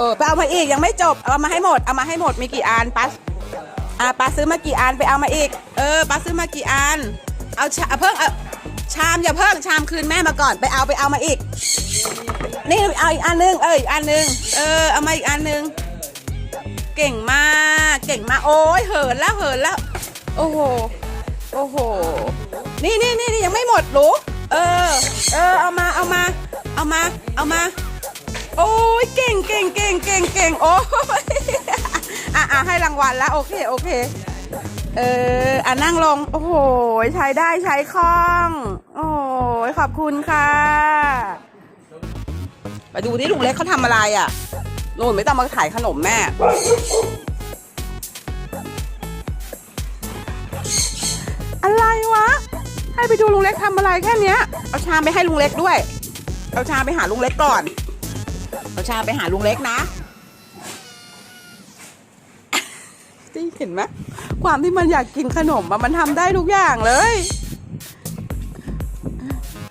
อไปเอามาอีกยังไม่จบเอามาให้หมดเอามาให้หมดมีกี่อันปัสอ่าปัสซื้อมากี่อันไปเอามาอีก เออปัสซื้อมากี่อันเอาชาเพิ่งเอาชามอย่าเพิ่งชามคืนแม่มาก่อนไปเอาไปเอามาอีก นี่เอาอีกอันนึงเอออีกอันนึงเออเอามาอีกอันนึงเก่งมากเก่งมากโอ้ยเหินแล้วเหินแล้ว โอ้โหโอ้โหนี่นี่นี่นี่ยังไม่หมดลูกเออ เออเอามาเอามา เอามาเอามา โอ้ยเก่งเก่งเก่งเก่งเก่งโอ้ยอะอะให้รางวัลแล้วโอเคโอเค เอออะนั่งลง โอ้โห ใช้ได้ใช้คล่อง โอ้ยขอบคุณค่ะไปดูที่ลุงเล็กเขาทำอะไรอะนู่นไม่ต้องมาขายขนมแม่อะไรวะ ให้ไปดูลุงเล็กทำอะไรแค่นี้เอาชามไปให้ลุงเล็กด้วย เอาชามไปหาลุงเล็กก่อน เราชาไปหาลุงเล็กนะที่เห็นไหมความที่มันอยากกินขนมมันทำได้ทุกอย่างเลย